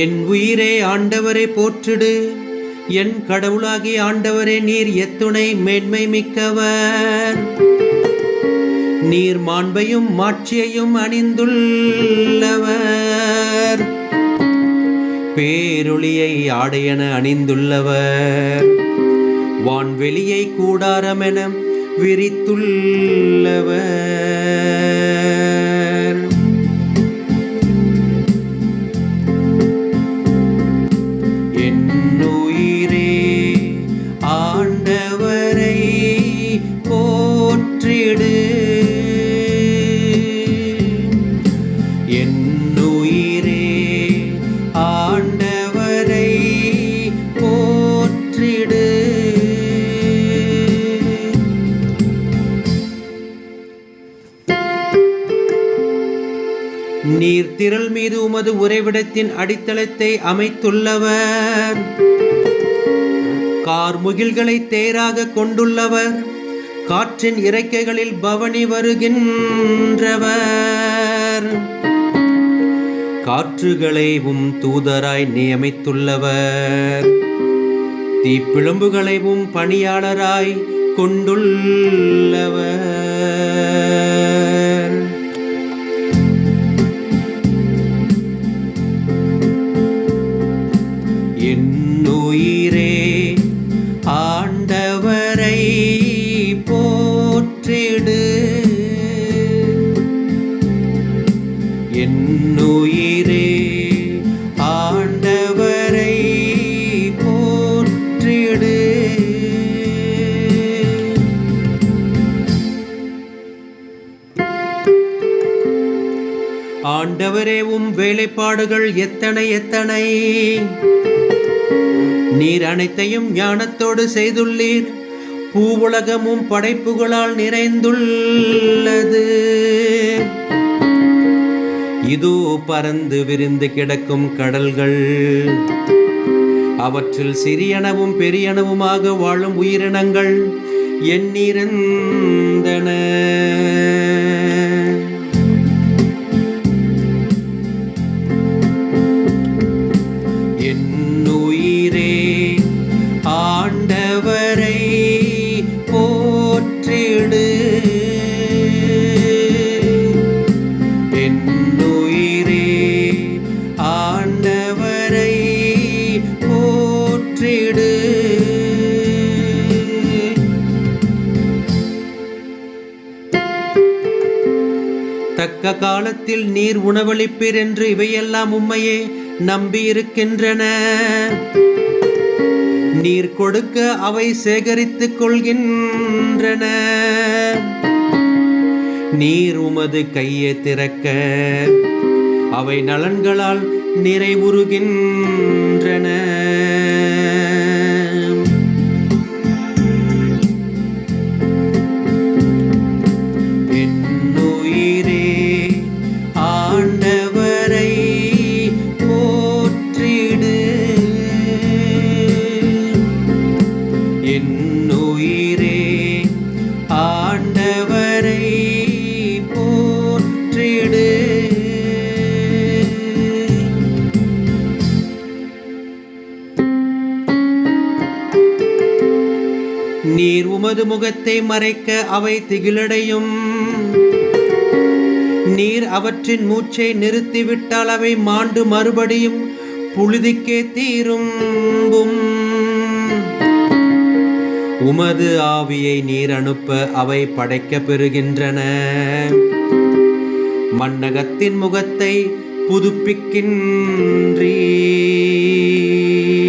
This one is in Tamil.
என் உயிரே ஆண்டவரை போற்றிடு. என் கடவுளாகி ஆண்டவரே நீர் எத்துணை மேன்மை மிக்கவர். நீர் மாண்பையும் மாட்சியையும் அணிந்துள்ளவர். பேரொளியை ஆடையென அணிந்துள்ளவர். வான்வெளியை கூடாரமென விரித்துள்ளவர். இருள் மீது உமது உறைவிடத்தின் அடித்தளத்தை அமைத்துள்ளவர். கார்முகில்களை தேராக கொண்டுள்ளவர். காற்றின் இறக்கைகளில் பவனி வருகின்றவர். காற்றுகளைவும் தூதராய் நியமித்துள்ளவர். தீப்பிழம்புகளைவும் பணியாளராய் கொண்டுள்ளவர். என்னுயிரே ஆண்டவரை போற்றிடு. ஆண்டவரே உம் வேலைப்பாடுகள் எத்தனை எத்தனை? நீர் அனைத்தையும் ஞானத்தோடு செய்துள்ளீர். பூவுலகமும் படைப்புகளால் நிறைந்துள்ளது. இதோ பறந்து விரிந்து கிடக்கும் கடல்கள். அவற்றில் சிறியனவும் பெரியனவுமாக வாழும் உயிரினங்கள் எண்ணிறந்தன காலத்தில் நீர் உணவளிப்பீர் என்று இவையெல்லாம் உம்மையே நம்பியிருக்கின்றன. நீர் கொடுக்க அவை சேகரித்துக் கொள்கின்றன. நீர் உமது கையை திறக்க அவை நலன்களால் நிறைவுறுகின்றன. உமது முகத்தை மறைக்க அவை திகிலடையும். நீர் அவற்றின் மூச்சை நிறுத்திவிட்டால் அவை மாண்டு மறுபடியும் புழுதிக்கே தீரும்பும். உமது ஆவியை நீர் அனுப்ப அவை படைக்க பெறுகின்றன. மன்னகத்தின் முகத்தை புதுப்பிக்கின்றீர்.